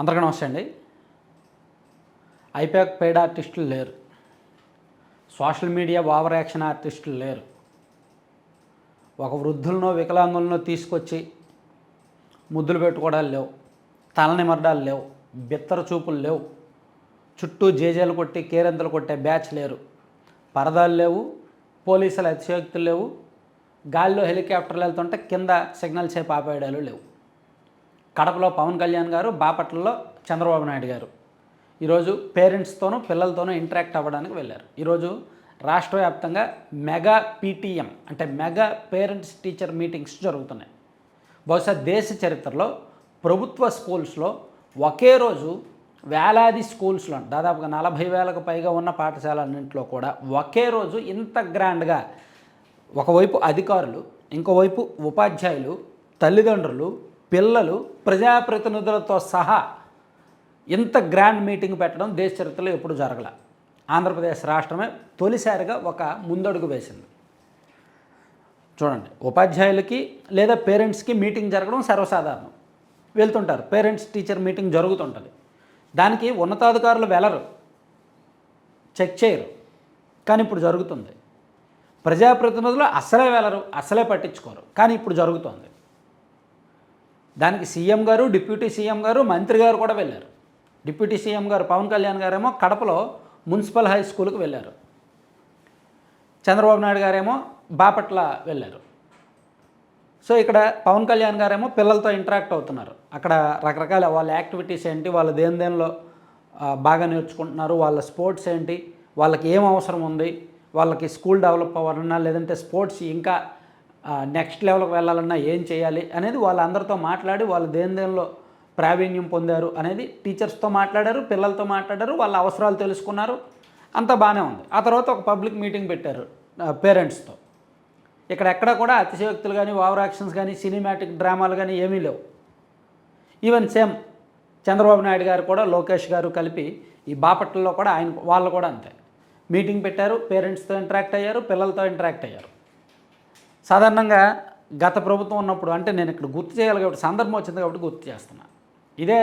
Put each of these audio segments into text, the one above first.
అందరికీ నమస్తే అండి. ఐపాక్ పెయిడ్ ఆర్టిస్టులు లేరు. సోషల్ మీడియా ఓవర్ యాక్షన్ ఆర్టిస్టులు లేరు. ఒక వృద్ధులనో వికలాంగులనో తీసుకొచ్చి ముద్దులు పెట్టుకోవడాలు లేవు. తలనిమరడాలు లేవు. బిత్తర చూపులు లేవు. చుట్టూ జేజేలు కొట్టి కేరింతలు కొట్టే బ్యాచ్ లేరు. పరదాలు లేవు. పోలీసుల అతిశయోక్తులు లేవు. గాలిలో హెలికాప్టర్లు వెళ్తుంటే కింద సిగ్నల్ చేప ఆపేయడాలు లేవు. కడపలో పవన్ కళ్యాణ్ గారు బాపట్లలో చంద్రబాబు నాయుడు గారు. ఈరోజు పేరెంట్స్తోనూ పిల్లలతోనూ ఇంటరాక్ట్ అవ్వడానికి వెళ్ళారు. ఈరోజు రాష్ట్ర వ్యాప్తంగా మెగా పీటీఎం అంటే మెగా పేరెంట్స్ టీచర్ మీటింగ్స్ జరుగుతున్నాయి. బహుశా దేశ చరిత్రలో ప్రభుత్వ స్కూల్స్లో ఒకే రోజు వేలాది స్కూల్స్లో దాదాపుగా నలభై వేలకు పైగా ఉన్న పాఠశాలన్నింటిలో కూడా ఒకే రోజు ఇంత గ్రాండ్గా ఒకవైపు అధికారులు ఇంకోవైపు ఉపాధ్యాయులు తల్లిదండ్రులు పిల్లలు ప్రజాప్రతినిధులతో సహా ఇంత గ్రాండ్ మీటింగ్ పెట్టడం దేశ చరిత్రలో ఎప్పుడు జరగల. ఆంధ్రప్రదేశ్ రాష్ట్రమే తొలిసారిగా ఒక ముందడుగు వేసింది. చూడండి ఉపాధ్యాయులకి లేదా పేరెంట్స్కి మీటింగ్ జరగడం సర్వసాధారణం. వెళ్తుంటారు పేరెంట్స్ టీచర్ మీటింగ్ జరుగుతుంటుంది. దానికి ఉన్నతాధికారులు వెళ్ళరు చెక్ చేయరు. కానీ ఇప్పుడు జరుగుతుంది. ప్రజాప్రతినిధులు అసలే వెళ్ళరు అసలే పట్టించుకోరు. కానీ ఇప్పుడు జరుగుతోంది. దానికి సీఎం గారు డిప్యూటీ సీఎం గారు మంత్రి గారు కూడా వెళ్ళారు. డిప్యూటీ సీఎం గారు పవన్ కళ్యాణ్ గారేమో కడపలో మున్సిపల్ హై స్కూల్కి వెళ్ళారు. చంద్రబాబు నాయుడు గారేమో బాపట్ల వెళ్ళారు. సో ఇక్కడ పవన్ కళ్యాణ్ గారేమో పిల్లలతో ఇంటరాక్ట్ అవుతున్నారు. అక్కడ రకరకాల వాళ్ళ యాక్టివిటీస్ ఏంటి వాళ్ళు దేని దేనిలో బాగా నేర్చుకుంటున్నారు వాళ్ళ స్పోర్ట్స్ ఏంటి వాళ్ళకి ఏం అవసరం ఉంది వాళ్ళకి స్కూల్ డెవలప్ అవ్వాలన్నా లేదంటే స్పోర్ట్స్ ఇంకా నెక్స్ట్ లెవెల్కి వెళ్ళాలన్నా ఏం చేయాలి అనేది వాళ్ళందరితో మాట్లాడి వాళ్ళు దేని దేనిలో ప్రావీణ్యం పొందారు అనేది టీచర్స్తో మాట్లాడారు పిల్లలతో మాట్లాడారు వాళ్ళ అవసరాలు తెలుసుకున్నారు. అంతా బాగానే ఉంది. ఆ తర్వాత ఒక పబ్లిక్ మీటింగ్ పెట్టారు పేరెంట్స్తో. ఇక్కడ ఎక్కడ కూడా అతిశయోక్తులు కానీ ఓవర్ యాక్షన్స్ కానీ సినిమాటిక్ డ్రామాలు కానీ ఏమీ లేవు. ఈవెన్ సేమ్ చంద్రబాబు నాయుడు గారు కూడా లోకేష్ గారు కలిపి ఈ బాపట్లలో కూడా ఆయన వాళ్ళు కూడా అంతే. మీటింగ్ పెట్టారు పేరెంట్స్తో ఇంటరాక్ట్ అయ్యారు పిల్లలతో ఇంటరాక్ట్ అయ్యారు. సాధారణంగా గత ప్రభుత్వం ఉన్నప్పుడు అంటే నేను ఇక్కడ గుర్తు చేయాలి కాబట్టి సందర్భం వచ్చింది కాబట్టి గుర్తు చేస్తున్నా. ఇదే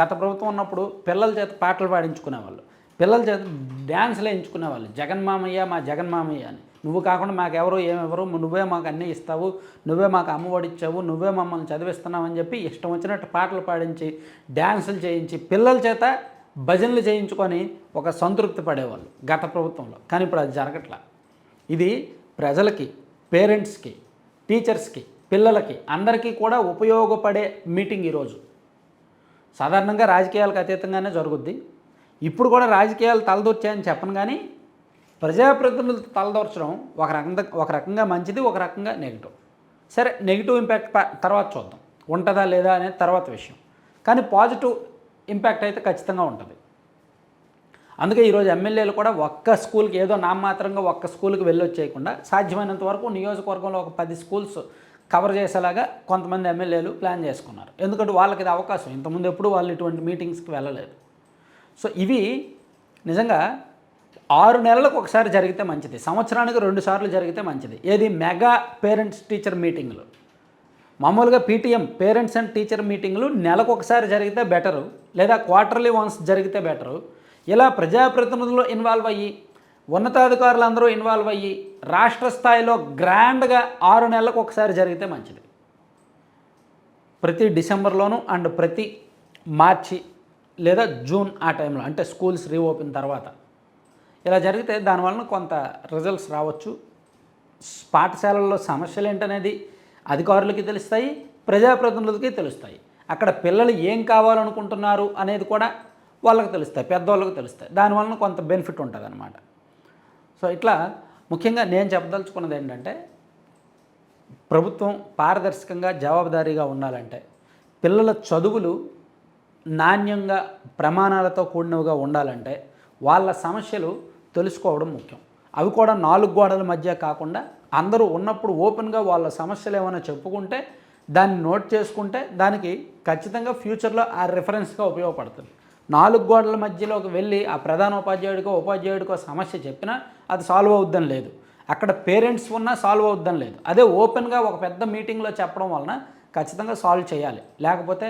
గత ప్రభుత్వం ఉన్నప్పుడు పిల్లల చేత పాటలు పాడించుకునేవాళ్ళు. పిల్లల చేత డ్యాన్స్లు వేయించుకునేవాళ్ళు. జగన్ మామయ్య మా జగన్ మామయ్య అని. నువ్వు కాకుండా మాకెవరు ఏమెవరు నువ్వే మాకు అన్నీ ఇస్తావు నువ్వే మాకు అమ్మఒడి ఇచ్చావు నువ్వే మమ్మల్ని చదివిస్తున్నావు అని చెప్పి ఇష్టం వచ్చినట్టు పాటలు పాడించి డ్యాన్సులు చేయించి పిల్లల చేత భజనలు చేయించుకొని ఒక సంతృప్తి పడేవాళ్ళు గత ప్రభుత్వంలో. కానీ ఇప్పుడు అది జరగట్లా. ఇది ప్రజలకి పేరెంట్స్కి టీచర్స్కి పిల్లలకి అందరికీ కూడా ఉపయోగపడే మీటింగ్ ఈరోజు. సాధారణంగా రాజకీయాలకు అతీతంగానే జరుగుద్ది. ఇప్పుడు కూడా రాజకీయాలు తలదూర్చాయని చెప్పను కానీ ప్రజాప్రతినిధులు తలదూర్చడం ఒక రకంగా ఒక రకంగా మంచిది ఒక రకంగా నెగిటివ్. సరే నెగిటివ్ ఇంపాక్ట్ తర్వాత చూద్దాం. ఉంటుందా లేదా అనేది తర్వాత విషయం. కానీ పాజిటివ్ ఇంపాక్ట్ అయితే ఖచ్చితంగా ఉంటుంది. అందుకే ఈరోజు ఎమ్మెల్యేలు కూడా ఒక్క స్కూల్కి ఏదో నామమాత్రంగా ఒక్క స్కూల్కి వెళ్ళొచ్చేయకుండా సాధ్యమైనంత వరకు నియోజకవర్గంలో ఒక పది స్కూల్స్ కవర్ చేసేలాగా కొంతమంది ఎమ్మెల్యేలు ప్లాన్ చేసుకున్నారు. ఎందుకంటే వాళ్ళకి ఇది అవకాశం. ఇంతకుముందు ఎప్పుడు వాళ్ళు ఇటువంటి మీటింగ్స్కి వెళ్ళలేదు. సో ఇవి నిజంగా ఆరు నెలలకు ఒకసారి జరిగితే మంచిది. సంవత్సరానికి రెండు సార్లు జరిగితే మంచిది. ఏది? మెగా పేరెంట్స్ టీచర్ మీటింగ్లు. మామూలుగా పీటీఎం పేరెంట్స్ అండ్ టీచర్ మీటింగ్లు నెలకు ఒకసారి జరిగితే బెటరు లేదా క్వార్టర్లీ వన్స్ జరిగితే బెటరు. ఇలా ప్రజాప్రతినిధులు ఇన్వాల్వ్ అయ్యి ఉన్నతాధికారులు అందరూ ఇన్వాల్వ్ అయ్యి రాష్ట్ర స్థాయిలో గ్రాండ్గా ఆరు నెలలకు ఒకసారి జరిగితే మంచిది. ప్రతి డిసెంబర్లోనూ అండ్ ప్రతి మార్చి లేదా జూన్ ఆ టైంలో అంటే స్కూల్స్ రీఓపెన్ తర్వాత. ఇలా జరిగితే దానివలన కొంత రిజల్ట్స్ రావచ్చు. పాఠశాలల్లో సమస్యలు ఏంటనేది అధికారులకి తెలుస్తాయి ప్రజాప్రతినిధులకి తెలుస్తాయి. అక్కడ పిల్లలు ఏం కావాలనుకుంటున్నారు అనేది కూడా వాళ్ళకి తెలుస్తాయి పెద్దవాళ్ళకి తెలుస్తాయి. దానివలన కొంత బెనిఫిట్ ఉంటుంది అనమాట సో ఇట్లా ముఖ్యంగా నేను చెప్పదలుచుకున్నది ఏంటంటే ప్రభుత్వం పారదర్శకంగా జవాబుదారీగా ఉండాలంటే పిల్లల చదువులు నాణ్యంగా ప్రమాణాలతో కూడినవిగా ఉండాలంటే వాళ్ళ సమస్యలు తెలుసుకోవడం ముఖ్యం. అవి కూడా నాలుగు గోడల మధ్య కాకుండా అందరూ ఉన్నప్పుడు ఓపెన్గా వాళ్ళ సమస్యలు ఏమైనా చెప్పుకుంటే దాన్ని నోట్ చేసుకుంటే దానికి ఖచ్చితంగా ఫ్యూచర్లో ఆ రిఫరెన్స్గా ఉపయోగపడుతుంది. నాలుగు గోడల మధ్యలోకి వెళ్ళి ఆ ప్రధాన ఉపాధ్యాయుడికో ఉపాధ్యాయుడికో సమస్య చెప్పినా అది సాల్వ్ అవుద్దని లేదు. అక్కడ పేరెంట్స్ ఉన్నా సాల్వ్ అవుద్దని లేదు. అదే ఓపెన్గా ఒక పెద్ద మీటింగ్లో చెప్పడం వలన ఖచ్చితంగా సాల్వ్ చేయాలి. లేకపోతే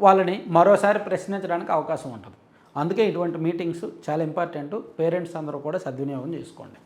వాళ్ళని మరోసారి ప్రశ్నించడానికి అవకాశం ఉంటుంది. అందుకే ఇటువంటి మీటింగ్స్ చాలా ఇంపార్టెంట్. పేరెంట్స్ అందరూ కూడా సద్వినియోగం చేసుకోండి.